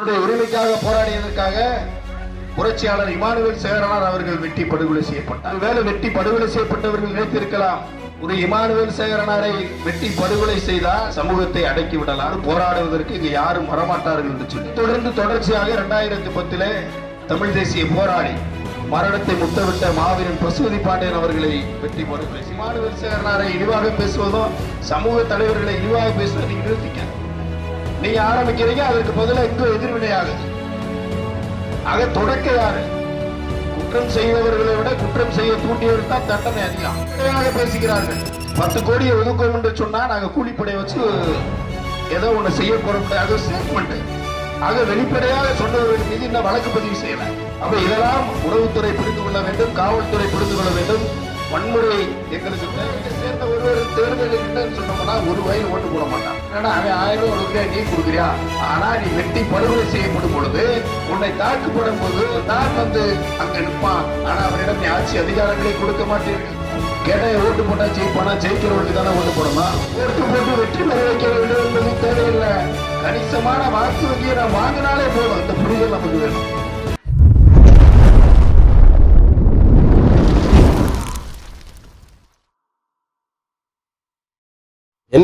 தன்னுடைய உரிமைக்காக போராடியதற்காக புரட்சியாளர் இமானுவேல் சேகரனார் அவர்கள் வெட்டி படுகொலை செய்யப்பட்டார். ஒருவேளை வெட்டி படுகொலை செய்யப்பட்டவர்கள் நினைத்திருக்கலாம். ஒரு இமானுவேல் சேகரனாரை வெட்டி படுகொலை செய்தால் சமூகத்தை அடக்கி விடலாம் போராடுவதற்கு இங்கு யாரும் வரமாட்டார்கள் என்று சொல்லி. தொடர்ந்து தொடர்ச்சியாக இரண்டாயிரத்தி பத்திலே தமிழ் தேசிய போராடி மரணத்தை முத்தவிட்ட மாவீரன் பசுபதி பாண்டியன் அவர்களை வெட்டி போடுகிறேன் இமானுவேல் சேகரனாரை இழிவாக பேசுவதும் சமூக தலைவர்களை இழிவாக பேசுவதை நீங்க நிறுத்திக்க நீங்க ஆரம்பிக்கிறீங்க அதற்கு பதிலாக இங்கு எதிர்வினை ஆகுது ஆக தொடக்க யாரு குற்றம் செய்தவர்களை விட குற்றம் செய்ய தூண்டியவர் தான் தண்டனை அதிகம். பேசுகிறார்கள். பத்து கோடியை ஒதுக்கும் என்று சொன்னா நாங்க கூலிப்படை வச்சு ஏதோ ஒண்ணு செய்ய போறோம். அது ஸ்டேட்மெண்ட் ஆக வெளிப்படையாக சொன்னவர்கள் மீது இன்னும் வழக்கு பதிவு செய்யல. அப்ப இதெல்லாம் உளவுத்துறை புரிந்து கொள்ள வேண்டும் காவல்துறை புரிந்து கொள்ள வேண்டும். வன்முறை எங்களுக்கு சேர்ந்த ஒருவர் தேர்தல் இல்லைன்னு சொன்னோம்னா ஒரு வயல் ஓட்டு போட மாட்டான். ஏன்னா அவன் ஆயிரம் ரூபாய் நீ கொடுக்குறியா? ஆனா நீ வெட்டி படுகொலை செய்யப்படும் பொழுது உன்னை தாக்கப்படும் போது தான் வந்து அங்க நிற்பான். ஆனா அவனிடம் நீ ஆட்சி அதிகாரங்களை கொடுக்க மாட்டீர்கள் கேட்டா ஓட்டு போட்டா ஜெயிப்பானா ஜெயிக்கிறவனுக்கு தானே ஓட்டு போடணும்? ஓட்டு போட்டு வெற்றி பெற வைக்க வேண்டும் என்பது தேவையில்லை. கணிசமான வாக்கு வங்கியை நான் வாங்கினாலே போதும். அந்த புரிதல் நமக்கு வேணும்.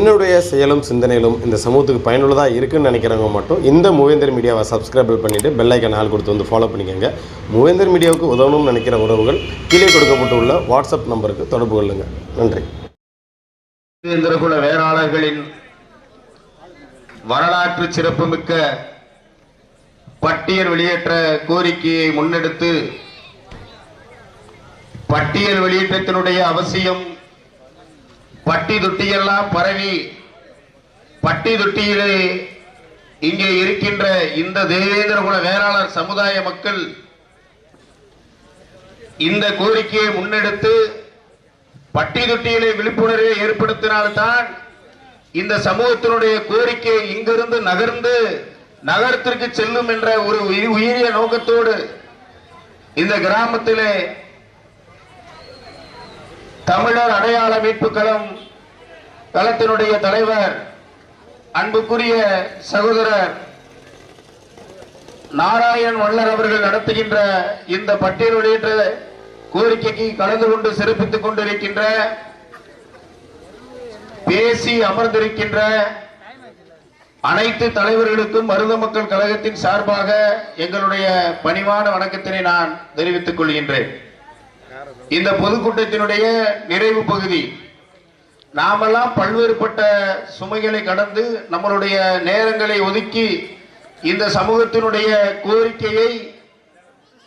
என்னுடைய செயலும் சிந்தனையிலும் இந்த சமூகத்துக்கு பயனுள்ளதாக இருக்குன்னு நினைக்கிறவங்க மட்டும் இந்த மூவேந்தர் மீடியாவை சப்ஸ்கிரைப் பண்ணிவிட்டு பெல்லைக்கன் ஆள் கொடுத்து வந்து ஃபாலோ பண்ணிக்கோங்க. மூவேந்தர் மீடியாவுக்கு உதவணும்னு நினைக்கிற உறவுகள் கீழே கொடுக்கப்பட்டுள்ள வாட்ஸ்அப் நம்பருக்கு தொடர்பு கொள்ளுங்கள் நன்றி. சுதந்திரகுல வேளாளர்களின் வரலாற்று சிறப்புமிக்க பட்டியல் வெளியேற்ற கோரிக்கையை முன்னெடுத்து பட்டியல் வெளியேற்றத்தினுடைய அவசியம் பட்டி தொட்டியெல்லாம் பரவி பட்டி தொட்டியிலே இங்கே இருக்கின்ற இந்த தேவேந்திர குல வேளாளர் சமுதாய மக்கள் இந்த கோரிக்கையை முன்னெடுத்து பட்டி தொட்டியிலே விழிப்புணர்வை ஏற்படுத்தினால்தான் இந்த சமூகத்தினுடைய கோரிக்கை இங்கிருந்து நகர்ந்து நகரத்திற்கு செல்லும் என்ற ஒரு உயி- உயரிய நோக்கத்தோடு இந்த கிராமத்திலே தமிழர் அடையாள மீட்பு களம் களத்தினுடைய தலைவர் அன்புக்குரிய சகோதரர் நாராயண் வல்லர் அவர்கள் நடத்துகின்ற இந்த பட்டியல் வெளியிட்ட கோரிக்கைக்கு கலந்து கொண்டு சிறப்பித்துக் கொண்டிருக்கின்ற பேசி அமர்ந்திருக்கின்ற அனைத்து தலைவர்களுக்கும் மருத மக்கள் கழகத்தின் சார்பாக எங்களுடைய பணிவான வணக்கத்தினை நான் தெரிவித்துக் கொள்கின்றேன். இந்த பொதுக்கூட்டத்தினுடைய நிறைவு பகுதி. நாமெல்லாம் பல்வேறுபட்ட சுமைகளை கடந்து நம்மளுடைய நேரங்களை ஒதுக்கி இந்த சமூகத்தினுடைய கோரிக்கையை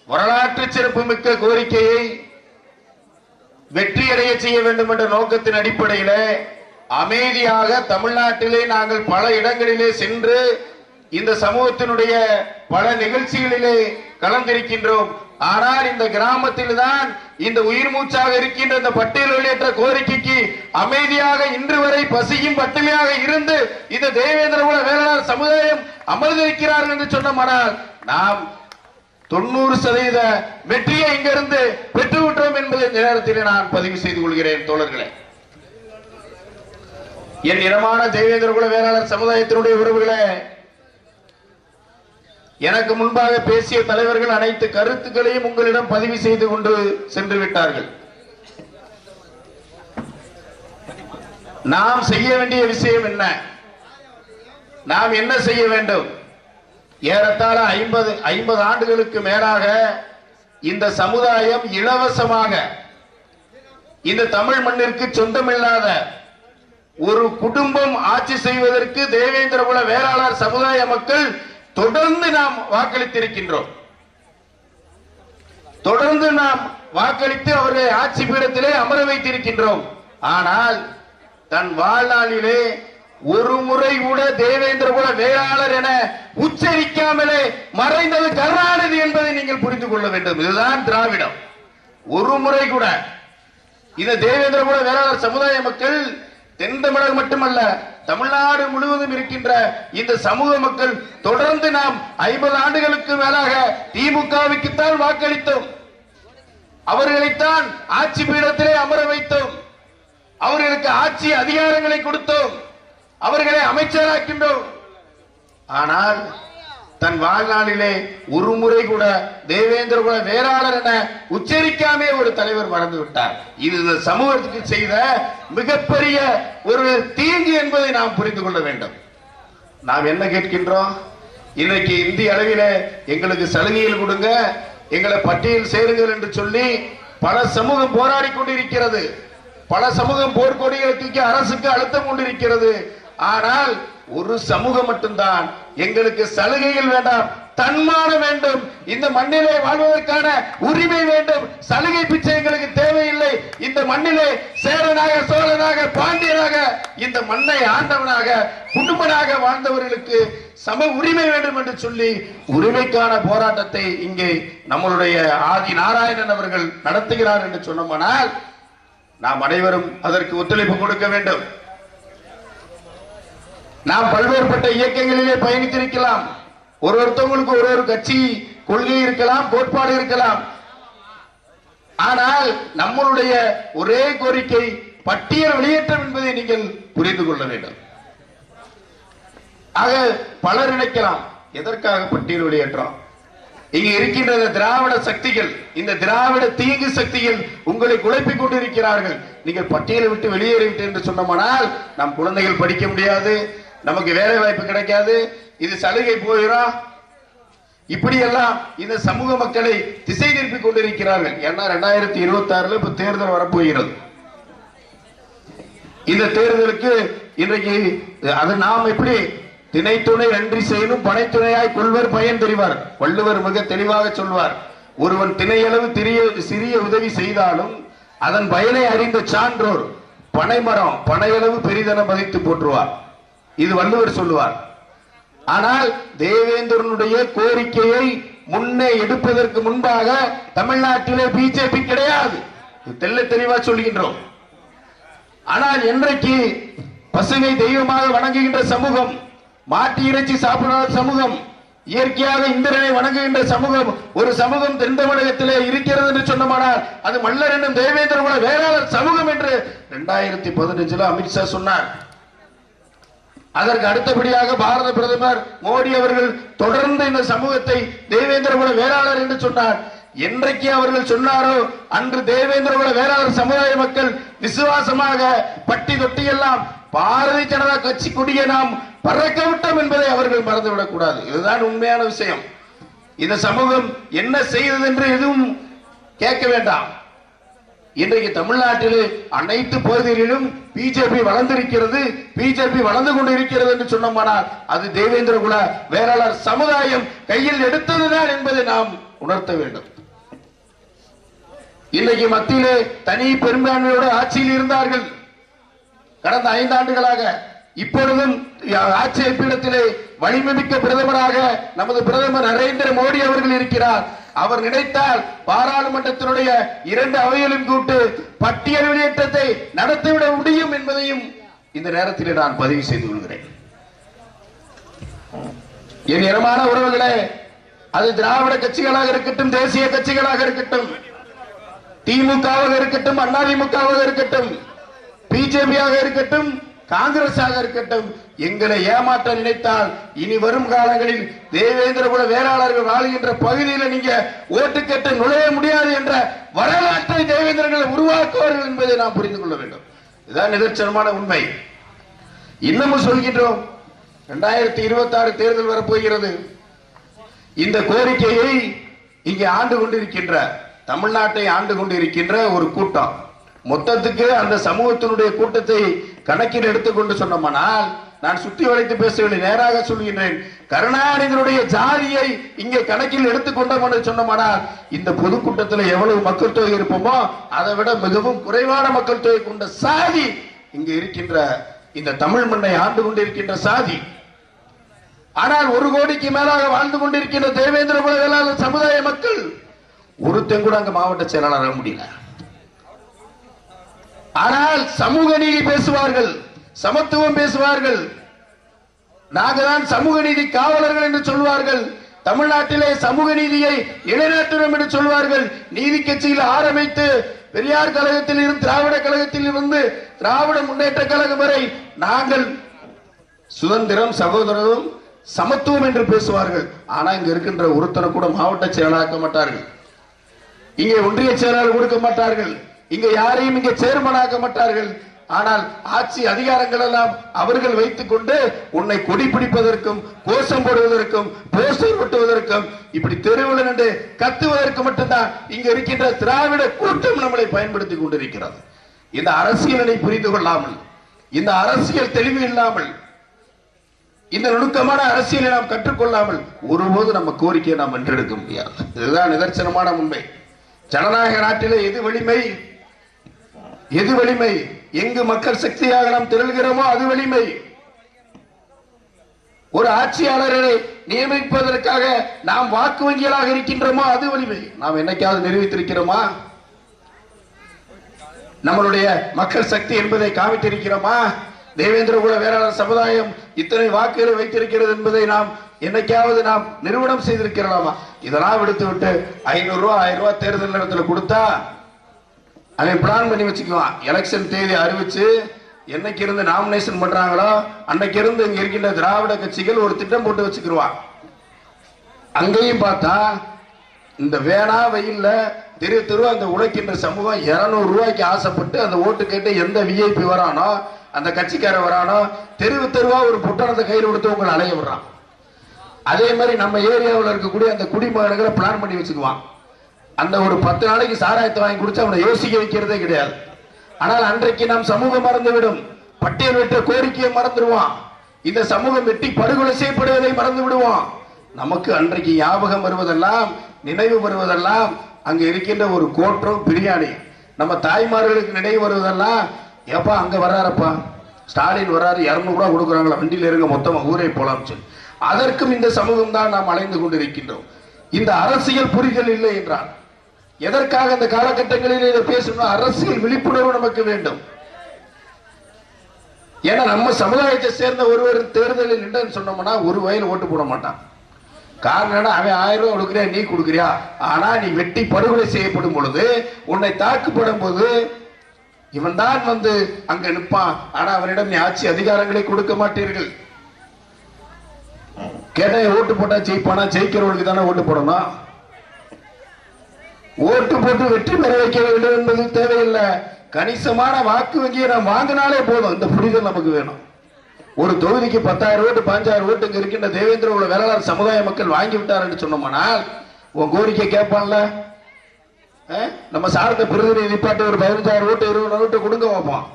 வரலாற்று சிறப்புமிக்க கோரிக்கையை வெற்றியடைய செய்ய வேண்டும் என்ற நோக்கத்தின் அடிப்படையில அமைதியாக தமிழ்நாட்டிலே நாங்கள் பல இடங்களிலே சென்று இந்த சமூகத்தினுடைய பல நிகழ்ச்சிகளிலே கலந்திருக்கின்றோம். ஆனால் இந்த கிராமத்தில் தான் இந்த உயிர் மூச்சாக இருக்கின்ற இந்த பட்டியல் வெளியேற்ற கோரிக்கைக்கு அமைதியாக இன்று வரை பசியும் பட்டினியாக இருந்து இந்த தேவேந்திரகுல வேளாண் சமுதாயம் அமர்ந்திருக்கிறார்கள் என்று சொன்னோமானால் நாம் தொண்ணூறு சதவீத வெற்றியை இங்கிருந்து பெற்றுவிட்டோம் என்பதை இந்த நேரத்தில் நான் பதிவு செய்து கொள்கிறேன் தோழர்களே. என் இனமான தேவேந்திரகுல வேளாளர் சமுதாயத்தினுடைய உறவுகளே எனக்கு முன்பாக பேசிய தலைவர்கள் அனைத்து கருத்துக்களையும் உங்களிடம் பதிவு செய்து கொண்டு சென்று விட்டார்கள். நாம் செய்ய வேண்டிய விஷயம் என்ன? நாம் என்ன செய்ய வேண்டும்? ஏறத்தாழ ஐம்பது ஐம்பது ஆண்டுகளுக்கு மேலாக இந்த சமுதாயம் இலவசமாக இந்த தமிழ் மண்ணிற்கு சொந்தமில்லாத ஒரு குடும்பம் ஆட்சி செய்வதற்கு தேவேந்திரகுல வேளாளர் சமுதாய மக்கள் தொடர்ந்து நாம் வாக்களித்திருக்கின்றோம். தொடர்ந்து நாம் வாக்களித்து அவர்களை ஆட்சி பீடத்திலே அமர வைத்திருக்கின்றோம். ஆனால் தன் வாழ்நாளிலே ஒரு முறை கூட தேவேந்திரகுல வேளாளர் என உச்சரிக்காமலே மறைந்தது கருணாநிதி என்பதை நீங்கள் புரிந்து கொள்ள வேண்டும். இதுதான் திராவிடம். ஒரு முறை கூட இந்த தேவேந்திரகுல வேளாளர் சமுதாய மக்கள் தென் தமிழகம் மட்டுமல்ல தமிழ்நாடு முழுவதும் இருக்கின்ற இந்த சமூக மக்கள் தொடர்ந்து நாம் ஐம்பது ஆண்டுகளுக்கு மேலாக திமுகவுக்குத்தான் வாக்களித்தோம். அவர்களைத்தான் ஆட்சி பீடத்திலே அமர வைத்தோம். அவர்களுக்கு ஆட்சி அதிகாரங்களை கொடுத்தோம். அவர்களை அமைச்சராக்கின்றோம். ஆனால் தன் வாழ்நாளிலே ஒரு முறை கூட தேவேந்திர குல வேளாளர் என உச்சரிக்காமே ஒரு தலைவர் மறந்து விட்டார். இது இந்த சமூகத்துக்கு செய்த மிகப்பெரிய ஒரு தீங்கு என்பதை நாம் புரிந்து கொள்ள வேண்டும். நாம் என்ன கேட்கின்றோம்? இன்னைக்கு இந்திய அளவில் எங்களுக்கு சலுகையில் கொடுங்க எங்களை பட்டியல் சேருங்கள் என்று சொல்லி பல சமூகம் போராடி கொண்டிருக்கிறது. பல சமூகம் போர்க்கொடிகளை தூக்கி அரசுக்கு அழுத்தம் கொண்டிருக்கிறது. ஆனால் ஒரு சமூகம் மட்டும்தான் எங்களுக்கு சலுகைகள் வேண்டாம் தன்மானம் வேண்டும் இந்த மண்ணிலே வாழ்வதற்கான உரிமை வேண்டும் சலுகை பிச்சை எங்களுக்கு தேவையில்லை. இந்த மண்ணிலே சேரனாக சோழனாக பாண்டியனாக இந்த மண்ணை ஆண்டவனாக குடும்பனாக வாழ்ந்தவர்களுக்கு சம உரிமை வேண்டும் என்று சொல்லி உரிமைக்கான போராட்டத்தை இங்கே நம்மளுடைய ஆதி நாராயணன் அவர்கள் நடத்துகிறார் என்று சொன்னோமானால் நாம் அனைவரும் அதற்கு ஒத்துழைப்பு கொடுக்க வேண்டும். நாம் பல்வேறுபட்ட இயக்கங்களிலே பயணித்திருக்கலாம். ஒரு ஒருத்தவங்களுக்கு ஒரு ஒரு கட்சி கொள்கை இருக்கலாம் கோட்பாடு இருக்கலாம். ஆனால் நம்மளுடைய ஒரே கோரிக்கை பட்டியல் வெளியேற்றம் என்பதை நீங்கள் புரிந்து கொள்ள வேண்டும். ஆக பலர் நினைக்கலாம் எதற்காக பட்டியல் வெளியேற்றம்? இங்க இருக்கின்ற திராவிட சக்திகள். இந்த திராவிட தீங்கு சக்திகள் உங்களை குழப்பிக் கொண்டிருக்கிறார்கள். நீங்கள் பட்டியலை விட்டு வெளியேறிவிட்டு என்று சொன்னோமானால் நம் குழந்தைகள் படிக்க முடியாது. நமக்கு வேலை வாய்ப்பு கிடைக்காது. இது சலுகை போயிடும் இப்படியெல்லாம் இந்த சமூக மக்களை திசை திருப்பி கொண்டிருக்கிறார்கள். ஏன்னா ரெண்டாயிரத்தி இருபத்தி ஆறுல இப்ப தேர்தல் வரப்போகிறது. இந்த தேர்தலுக்கு இன்றைக்கு அது நாம் எப்படி திணைத்துணை நன்றி செய்யணும் பனைத்துணையாய் கொள்வர் பயன் தெரிவார். வள்ளுவர் மிக தெளிவாக சொல்வார். ஒருவன் திணையளவு திரிய சிறிய உதவி செய்தாலும் அதன் பயனை அறிந்த சான்றோர் பனைமரம் பனையளவு பெரிதென மதித்து போற்றுவார். இது வள்ளுவர் சொல்லுவார். ஆனால் தேவேந்திரனுடைய கோரிக்கையை முன்னே எடுப்பதற்கு முன்பாக தமிழ்நாட்டிலே பிஜேபி கிடையாது. தெல்ல தெளிவா சொல்கின்றோம். ஆனால் இன்றைக்கு பசுவை தெய்வமாக வணங்குகின்ற சமூகம் மாட்டு இறைச்சி சாப்பிடாத சமூகம் இயற்கையாக இந்திரனை வணங்குகின்ற சமூகம் ஒரு சமூகம் தென் தமிழகத்திலே இருக்கிறது என்று சொன்னமானால் அது மல்லர் என்னும் தேவேந்திர குல வேளாளர் சமூகம் என்று இரண்டாயிரத்தி பதினஞ்சுல அமித்ஷா சொன்னார். அதற்கு அடுத்தபடியாக பாரத பிரதமர் மோடி அவர்கள் தொடர்ந்து இந்த சமூகத்தை தேவேந்திர குல வேளாளர் என்று சொன்னார். என்றைக்கு அவர்கள் சொன்னாரோ அன்று தேவேந்திர குல வேளாளர் சமுதாய மக்கள் விசுவாசமாக பட்டி தொட்டி எல்லாம் பாரதிய ஜனதா கட்சி கொடியை நாம் பறக்க விட்டோம் என்பதை அவர்கள் மறந்துவிடக் கூடாது. இதுதான் உண்மையான விஷயம். இந்த சமூகம் என்ன செய்தது என்று எதுவும் கேட்க வேண்டாம். இன்றைக்கு தமிழ்நாட்டில் அனைத்து பகுதிகளிலும் பிஜேபி வளர்ந்திருக்கிறது. பிஜேபி வளர்ந்து கொண்டு இருக்கிறது என்று சொன்னோமானால் அது தேவேந்திர குல வேளாளர் சமுதாயம் கையில் எடுத்ததுதான் என்பதை நாம் உணர்த்த வேண்டும். இன்றைக்கு மத்தியிலே தனி பெரும்பான்மையோடு ஆட்சியில் இருந்தார்கள். கடந்த ஐந்தாண்டுகளாக இப்பொழுதும் ஆட்சி பீடத்திலே வலிமைமிக்க பிரதமராக நமது பிரதமர் நரேந்திர மோடி அவர்கள் இருக்கிறார். அவர் நினைத்தால் பாராளுமன்றத்தினுடைய இரண்டு அவைகளும் கூட்டு பட்டியல் வெளியேற்றத்தை நடத்திவிட முடியும் என்பதையும் இந்த நேரத்தில் நான் பதிவு செய்து கொள்கிறேன். என் இனமான உறவுகளே அது திராவிட கட்சிகளாக இருக்கட்டும் தேசிய கட்சிகளாக இருக்கட்டும் திமுகவாக இருக்கட்டும் அதிமுகவாக இருக்கட்டும் பிஜேபியாக இருக்கட்டும் காங்கிரஸாக இருக்கட்டும் எங்களை ஏமாற்ற நினைத்தால் இனி வரும் காலங்களில் தேவேந்திர குல வேளாளர்கள் வாழ்கின்ற பகுதியில் நீங்க ஓட்டு கேட்டு நுழைய முடியாது என்ற வரலாற்றை தேவேந்திரர்களை உருவாக்குவார்கள் என்பதை நாம் புரிந்து கொள்ள வேண்டும். இதுதான் நிதர்சனமான உண்மை. இன்னமும் சொல்கின்றோம் இரண்டாயிரத்தி இருபத்தி ஆறு தேர்தல் வரப்போகிறது. இந்த கோரிக்கையை இங்கே ஆண்டு கொண்டிருக்கின்ற தமிழ்நாட்டை ஆண்டு கொண்டிருக்கின்ற ஒரு கூட்டம். மொத்தத்துக்கு அந்த சமூகத்தினுடைய கூட்டத்தை கணக்கில் எடுத்துக்கொண்டு சொன்னோமானால் நான் சுத்தி வளைத்து பேசவில்லை நேராக சொல்கின்றேன். கருணாநிதியுடைய ஜாதியை இங்கே கணக்கில் எடுத்துக்கொண்டோம் என்று சொன்னோமானால் இந்த பொதுக்கூட்டத்தில் எவ்வளவு மக்கள் தொகை இருப்போமோ அதை விட மிகவும் குறைவான மக்கள் தொகை கொண்ட சாதி இங்கே இருக்கின்ற இந்த தமிழ் மண்ணை ஆண்டு கொண்டிருக்கின்ற சாதி. ஆனால் ஒரு கோடிக்கு மேலாக வாழ்ந்து கொண்டிருக்கின்ற தேவேந்திர குல வேளாளர் சமுதாய மக்கள் ஒருத்தன் கூட அங்க மாவட்ட செயலாளராக முடியல. ஆனால் சமூக நீதி பேசுவார்கள் சமத்துவம் பேசுவார்கள். நாங்கள் தான் சமூக நீதி காவலர்கள் என்று சொல்வார்கள் தமிழ்நாட்டிலே சமூக நீதியை நிலைநாட்டுவோம் என்று சொல்வார்கள் நீதி கட்சியில் ஆரம்பித்து பெரியார் கழகத்தில் இருந்து திராவிட கழகத்தில் இருந்து திராவிட முன்னேற்ற கழகம் வரை நாங்கள் சுதந்திரம் சகோதரரும் சமத்துவம் என்று பேசுவார்கள். ஆனா இங்க இருக்கின்ற ஒருத்தனை கூட மாவட்ட செயலாக்க மாட்டார்கள். இங்கே ஒன்றிய செயலாளர் கொடுக்க மாட்டார்கள். இங்க யாரையும் இங்க சேர்மனாக்க மாட்டார்கள். ஆனால் ஆட்சி அதிகாரங்கள் எல்லாம் அவர்கள் வைத்துக் கொண்டு உன்னை கொடி பிடிப்பதற்கும் கோஷம் போடுவதற்கும் போஸ்டர் ஒட்டுவதற்கும் இப்படி தெருவில் நின்று கத்துவதற்கு மட்டும்தான் இங்க இருக்கின்ற திராவிட கூட்டம் நம்மளை பயன்படுத்தி கொண்டிருக்கிறது. இந்த அரசியலை புரிந்து கொள்ளாமல் இந்த அரசியல் தெளிவு இல்லாமல் இந்த நுணுக்கமான அரசியலை நாம் கற்றுக்கொள்ளாமல் ஒருபோது நம்ம கோரிக்கையை நாம் வென்றெடுக்க முடியாது. இதுதான் நிதர்சனமான உண்மை. ஜனநாயக நாட்டிலே எது வலிமை? எது வலிமை? எங்கு மக்கள் சக்தியாக நாம் திரள்கிறோமோ அது வலிமை. ஒரு ஆட்சியாளரை நியமிப்பதற்காக நாம் வாக்கு வங்கிகளாக இருக்கின்றோமோ அது வலிமை. நாம் என்னைக்காவது நிரூபித்திருக்கிறோமா? நம்மளுடைய மக்கள் சக்தி என்பதை காமித்திருக்கிறோமா? தேவேந்திர குல வேளாளர் சமுதாயம் இத்தனை வாக்குகளை வைத்திருக்கிறது என்பதை நாம் என்னைக்காவது நாம் நிறுவனம் செய்திருக்கிறோமா? இதெல்லாம் விடுத்து விட்டு ஐநூறு ரூபாய் ஆயிரம் ரூபாய் தேர்தல் நேரத்தில் கொடுத்தா அவன் பிளான் பண்ணி வச்சுக்குவான் எலெக்ஷன் தேதி அறிவிச்சு என்னைக்கு இருந்து நாமினேஷன் பண்றாங்களோ அன்னைக்கு இருந்து இங்க இருக்கின்ற திராவிட கட்சிகள் ஒரு திட்டம் போட்டு வச்சுக்கிருவான் அங்கேயும் பார்த்தா இந்த வேணா வெயில்ல தெரு தெரு அந்த உழைக்கின்ற சமூகம் 200 ரூபாய்க்கு ஆசைப்பட்டு அந்த ஓட்டு கேட்டு எந்த விஐபி வரானோ அந்த கட்சிக்கார வரானோ தெருவு தெருவா ஒரு புட்டனத்தை கையில் கொடுத்து உங்களை அலைய விடுறான். அதே மாதிரி நம்ம ஏரியாவில் இருக்கக்கூடிய அந்த குடிமகன்களை பிளான் பண்ணி வச்சுக்குவான். அந்த ஒரு பத்து நாளைக்கு சாராயத்தை வாங்கி குடிச்சு அவனை யோசிக்க வைக்கிறதே கிடையாது. ஆனால் அன்றைக்கு நாம் சமூகம் மறந்துவிடும். பட்டியல் விட்ட கோரிக்கையை மறந்துடுவான். இந்த சமூகம் வெட்டி படுகொலை செய்யப்படுவதை மறந்து விடுவோம் நமக்கு அன்றைக்கு ஞாபகம் வருவதெல்லாம் நினைவு வருவதெல்லாம் அங்க இருக்கின்ற ஒரு கோட்டம் பிரியாணி. நம்ம தாய்மார்களுக்கு நினைவு வருவதெல்லாம் ஏப்பா அங்க வர்றாரப்பா. ஸ்டாலின் வர்றாரு இரநூறுவா கொடுக்குறாங்களா வண்டியில் இருங்க மொத்தமாக ஊரே போலாம் சொல்லி. அதற்கும் இந்த சமூகம் தான் நாம் அலைந்து கொண்டிருக்கின்றோம். இந்த அரசியல் புரிதல் இல்லை என்றால் எதற்காக இந்த காலகட்டங்களில் இதை பேசணும் அரசியல் விழிப்புணர்வு நமக்கு வேண்டும். ஏன்னா நம்ம சமுதாயத்தை சேர்ந்த ஒருவர் தேர்தலில் நின்று சொன்னோம்னா ஒரு வயல் ஓட்டு போட மாட்டான். காரணம் என்ன அவன் ஆயிரம் ரூபாய் கொடுக்குறியா நீ கொடுக்குறியா? ஆனா நீ வெட்டி படுகொலை செய்யப்படும் பொழுது உன்னை தாக்குப்படும் போது இவன் தான் வந்து அங்க நிற்பான் ஆனா அவனிடம் நீ ஆட்சி அதிகாரங்களை கொடுக்க மாட்டீர்கள். கேட்டா ஓட்டு போட்டா ஜெயிப்பானா? ஜெயிக்கிறவனுக்கு தானே ஓட்டு போடணும். ஓட்டு போட்டு வெற்றி பெற வைக்க வேண்டும் என்பது தேவையில்லை. கணிசமான வாக்கு வங்கியை நாம் வாங்கினாலே போதும். இந்த புரிதல் நமக்கு வேணும். ஒரு தொகுதிக்கு பத்தாயிரம் ஓட்டு பாஞ்சாயிரம் ஓட்டு இங்க இருக்கின்ற தேவேந்திர உள்ள வேளாளர் சமுதாய மக்கள் வாங்கி விட்டார் என்று சொன்னோம்னால் உன் கோரிக்கை கேட்பான்ல? நம்ம சார்ந்த பிரதிநிதி நிப்பாட்டி ஒரு பதினஞ்சாயிரம் ஓட்டு இருபது ஓட்டு கொடுங்க வைப்போம்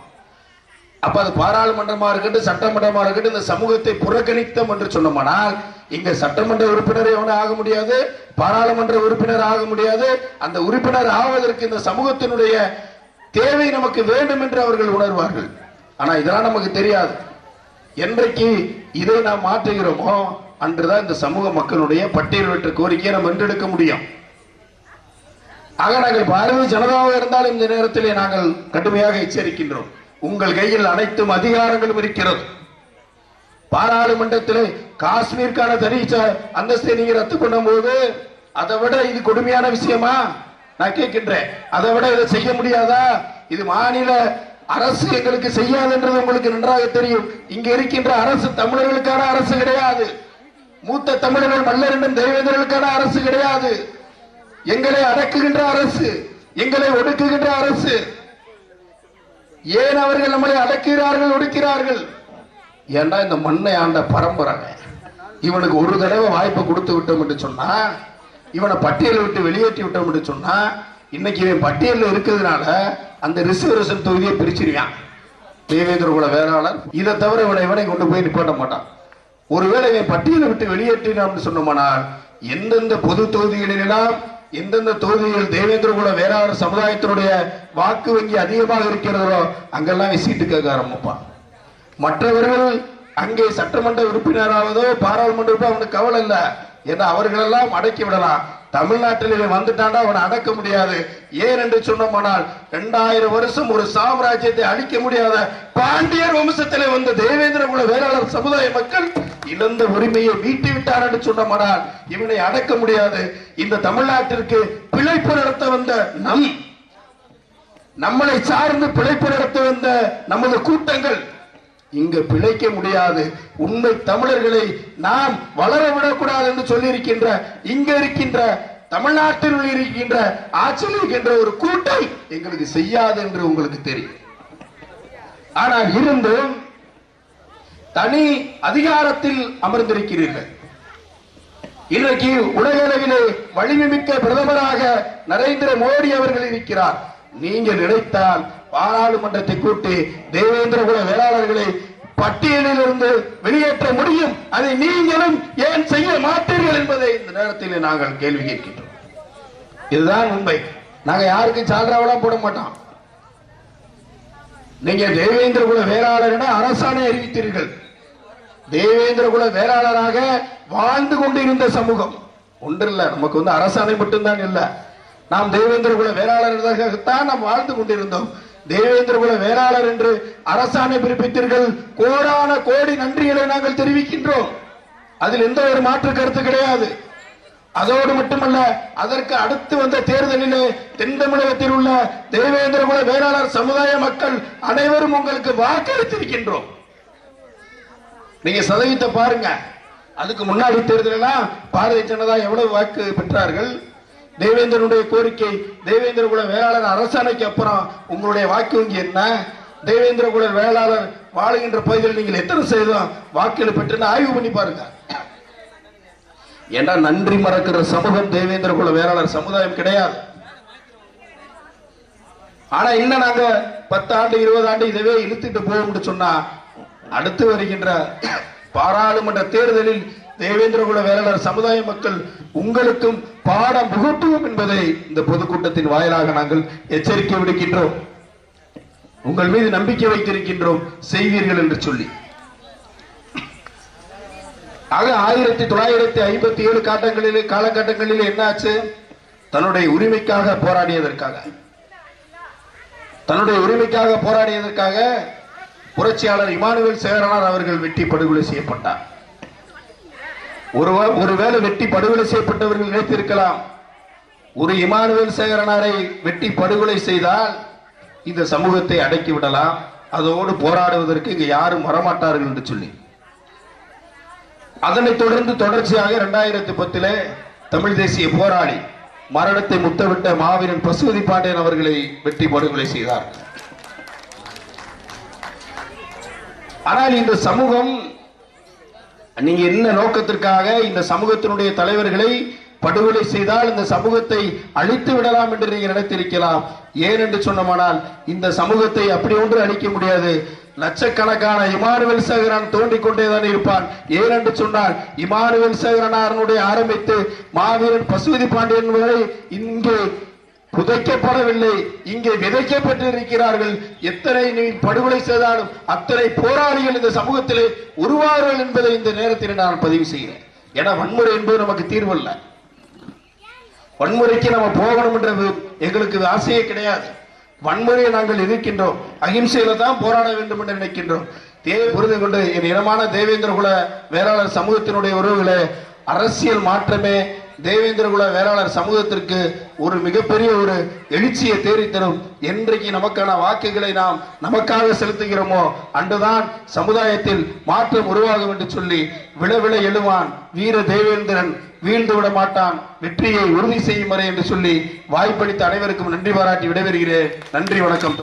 அப்ப அது பாராளுமன்றமா இருக்கட்டும் சட்டமன்றமா இருக்கட்டும் இந்த சமூகத்தை புறக்கணித்தோம் என்று சொன்னோம்னால் இங்க சட்டமன்ற உறுப்பினர் எவனும் ஆக முடியாது பாராளுமன்ற உறுப்பினர் ஆக முடியாது அந்த உறுப்பினர் ஆவதற்கு இந்த சமூகத்தினுடைய தேவை நமக்கு வேண்டும் என்று அவர்கள் உணர்வார்கள். ஆனா இதெல்லாம் நமக்கு தெரியாது. என்றைக்கு இதை நாம் மாற்றுகிறோமோ அன்றுதான் இந்த சமூக மக்களுடைய பட்டியல் வெற்ற கோரிக்கையை நம்ம வென்றெடுக்க முடியும். ஆக நாங்கள் பாரதிய ஜனதாவாக இருந்தாலும் இந்த நேரத்திலே நாங்கள் கடுமையாக எச்சரிக்கின்றோம். உங்கள் கையில் அனைத்தும் அதிகாரங்களும் இருக்கிறது. பாராளுமன்றத்திலே காஷ்மீருக்கான தனி அந்தஸ்தை நீங்க ரத்து பண்ணும்போது அதை விட இது கொடுமையான விஷயமா? நான் கேட்கின்றேன். அதை விட இதை செய்ய முடியாதா? இது மாநில அரசு எங்களுக்கு செய்யாதுன்றது உங்களுக்கு நன்றாக தெரியும். இங்க இருக்கின்ற அரசு தமிழர்களுக்கான அரசு கிடையாது. மூத்த தமிழர்கள் மல்லரண்டும் தேவேந்திரர்களுக்கான அரசு கிடையாது. எங்களை அடக்குகின்ற அரசு எங்களை ஒடுக்குகின்ற அரசு ஏன் அவர்கள் நம்மளை அடக்கிறார்கள் ஒடுக்கிறார்கள்? ஏண்டா இந்த மண்ணை ஆண்ட பரம்பரை இவனுக்கு ஒரு தடவை வாய்ப்பு கொடுத்து விட்டோம் என்று சொன்னா இவனை பட்டியலை விட்டு வெளியேற்றி விட்டோம் என்று சொன்னா இன்னைக்கு இவன் பட்டியலில் இருக்கிறதுனால அந்த ரிசர்வேஷன் தொகுதியை பிரிச்சிருக்கான். தேவேந்திர குல வேளாளர் இதை தவிர இவனை இவனை கொண்டு போய் நிப்பாட்ட மாட்டான். ஒருவேளை இவன் பட்டியலை விட்டு வெளியேற்றினான்னு சொன்னோமானால் எந்தெந்த பொது தொகுதிகளிலெல்லாம் எந்தெந்த தொகுதியில் தேவேந்திர குல வேளாண் சமுதாயத்தினுடைய வாக்கு வங்கி அதிகமாக இருக்கிறதோ அங்கெல்லாம் சீட்டு கேட்க ஆரம்பிப்பான் மற்றவர்கள் அங்கே சட்டமன்ற உறுப்பினராவதோ பாராளுமன்ற அவனுக்கு கவலை இல்ல. ஏன்னா அவர்களெல்லாம் அடக்கி விடலாம். தமிழ்நாட்டில் வந்துட்டாண்டா அவனை அடக்க முடியாது. ஏன் என்று சொன்னோமானால் இரண்டாயிரம் வருஷம் ஒரு சாம்ராஜ்யத்தை அழிக்க முடியாத பாண்டியர் வம்சத்திலே வந்த தேவேந்திர குல வேளாளர் சமுதாய மக்கள் இழந்த உரிமையை மீட்டு விட்டார் என்று சொன்னோமானால் இவனை அடக்க முடியாது. இந்த தமிழ்நாட்டிற்கு பிழைப்பு நடத்த வந்த நம் நம்மளை சார்ந்து பிழைப்பு நடத்த வந்த நமது கூட்டங்கள் இங்கு பிழைக்க முடியாது. உண்மை தமிழர்களை நாம் வளர விடக்கூடாது என்று சொல்லியிருக்கின்ற இங்க இருக்கின்ற தமிழ்நாட்டில் இருக்கின்ற ஆட்சியில் இருக்கின்ற ஒரு கூட்டை எங்களுக்கு செய்யாது என்று உங்களுக்கு தெரியும். ஆனால் இருந்தும் தனி அதிகாரத்தில் அமர்ந்திருக்கிறீர்கள். இன்றைக்கு உலக அளவிலே வலிமை மிக்க பிரதமராக நரேந்திர மோடி அவர்கள் இருக்கிறார். நீங்கள் நினைத்தால் பாராளுமன்றத்தை கூட்டி தேவேந்திர குல வேளாளர்களை பட்டியலில் இருந்து வெளியேற்ற முடியும். அதை நீங்களும் ஏன் செய்ய மாட்டீர்கள் என்பதை இந்த நேரத்தில் நாங்கள் கேள்வி கேட்கின்றோம். இதுதான் உண்மை. நாங்க யாருக்கும் சால்ராவெல்லாம் போட மாட்டோம். நீங்க தேவேந்திர குல வேளாளர் என அரசாணை அறிவித்தீர்கள். தேவேந்திர குல வேளாளராக வாழ்ந்து கொண்டிருந்த சமூகம். ஒன்றில்ல நமக்கு வந்து அரசாணை மட்டும்தான் இல்லை. நாம் தேவேந்திர குல வேளாளர்களாகத்தான் நாம் வாழ்ந்து கொண்டிருந்தோம். தேவேந்திர குல வேளாளர் என்று அரசாணை பிறப்பித்தீர்கள். கோடான கோடி நன்றிகளை நாங்கள் தெரிவிக்கின்றோம். அதில் எந்த ஒரு மாற்று கருத்து கிடையாது. அதோடு மட்டுமல்ல அதற்கு அடுத்து வந்த தேர்தலிலே தென் தமிழகத்தில் உள்ள தேவேந்திர குல வேளாளர் சமுதாய மக்கள் அனைவரும் உங்களுக்கு வாக்களித்திருக்கின்றோம். நீங்க சதவீதத்தை பாருங்க. அதுக்கு முன்னாடி தேர்தலாம் பாரதிய ஜனதா எவ்வளவு வாக்கு பெற்றார்கள்? தேவேந்திரனுடைய கோரிக்கை தேவேந்திர குல வேளாளர் அரசாணைக்கு அப்புறம் உங்களுடைய வாக்கு வங்கி என்ன? தேவேந்திர குல வேளாளர் வாழுகின்ற பகுதியில் நீங்கள் எத்தனை சதவீதம் வாக்குகள் பெற்றுன்னு ஆய்வு பண்ணி பாருங்க. ஏன்னா நன்றி மறக்கிற சமூகம் தேவேந்திர குல வேளாளர் சமுதாயம் கிடையாது. ஆனா இன்னும் நாங்க பத்து ஆண்டு இருபது ஆண்டு இதவே இழுத்துட்டு போகும்னு சொன்னா அடுத்து வருகின்ற பாராளுமன்ற தேர்தலில் தேவேந்திரகுல வேளாளர் சமுதாய மக்கள் உங்களுக்கும் பாடம் புகட்டுவோம் என்பதை இந்த பொதுக்கூட்டத்தின் வாயிலாக நாங்கள் எச்சரிக்கை விடுக்கின்றோம். உங்கள் மீது நம்பிக்கை வைத்திருக்கின்றோம். செய்வீர்கள் என்று சொல்லி. ஆக ஆயிரத்தி தொள்ளாயிரத்தி ஐம்பத்தி ஏழு காட்டங்களிலே காலகட்டங்களில் என்னாச்சு? தன்னுடைய உரிமைக்காக போராடியதற்காக. தன்னுடைய உரிமைக்காக போராடியதற்காக புரட்சியாளர் இமானுவேல் சேகரனார் அவர்கள் வெட்டி படுகொலை செய்யப்பட்டார். ஒரு ஒருவேளை வெட்டி படுகொலை செய்யப்பட்டவர்கள் நினைத்திருக்கலாம். ஒரு இமானுவேல் சேகரனாரை வெட்டி படுகொலை செய்தால் இந்த சமூகத்தை அடக்கி விடலாம். அதோடு போராடுவதற்கு இங்கு யாரும் வரமாட்டார்கள் என்று சொல்லி. அதனைத் தொடர்ந்து தொடர்ச்சியாக இரண்டாயிரத்தி பத்திலே தமிழ் தேசிய போராளி மரணத்தை முத்தமிட்ட மாவீரன் பசுபதி பாண்டியன் அவர்களை வெட்டி படுகொலை செய்தார். ஆனால் இந்த சமூகம் நீங்க என்ன நோக்கத்திற்காக இந்த சமூகத்தினுடைய தலைவர்களை படுகொலை செய்தால் இந்த சமூகத்தை அழித்து விடலாம் என்று நீங்க நினைத்திருக்கலாம். ஏன் என்று சொன்னமானால் இந்த சமூகத்தை அப்படி ஒன்று அழிக்க முடியாது. லட்சக்கணக்கான இமானுவேல் சேகரன் தோண்டிக் கொண்டேதான் இருப்பான். ஏனென்று சொன்னால் இமானுவேல் சேகரனாரனுடைய ஆரம்பித்து மாவீரன் பசுபதி பாண்டியன் வரை இங்கே புதைக்கப்படவில்லை. இங்கே விதைக்கப்பட்டு இருக்கிறார்கள் எத்தனை நீ படுகொலை செய்தாலும் அத்தனை போராளிகள் இந்த சமூகத்திலே உருவார்கள் என்பதை இந்த நேரத்தில் நான் பதிவு செய்கிறேன். ஏன்னா வன்முறை என்பது நமக்கு தீர்வல்ல வன்முறைக்கு நம்ம போகணும் என்றது எங்களுக்கு ஆசையே கிடையாது. வன்முறையை நாங்கள் எதிர்க்கின்றோம். அகிம்சையில தான் போராட வேண்டும் என்று நினைக்கின்றோம். தேவை புரிந்து கொண்டு என் இனமான தேவேந்திர குல வேளாளர் சமூகத்தினுடைய உறவுகளை அரசியல் மாற்றமே தேவேந்திரகுல வேளாளர் சமூகத்திற்கு ஒரு மிகப்பெரிய ஒரு எழுச்சியை தேடித்தரும் என்றைக்கு நமக்கான வாக்குகளை நாம் நமக்காக செலுத்துகிறோமோ அன்றுதான் சமுதாயத்தில் மாற்றம் உருவாகும் என்று சொல்லி விழ விழ எழுவான் வீர தேவேந்திரன். வீழ்ந்து விட மாட்டான். வெற்றியை உறுதி செய்யும் வரை என்று சொல்லி வாய்ப்பளித்த அனைவருக்கும் நன்றி பாராட்டி விடைபெறுகிறேன். நன்றி வணக்கம்.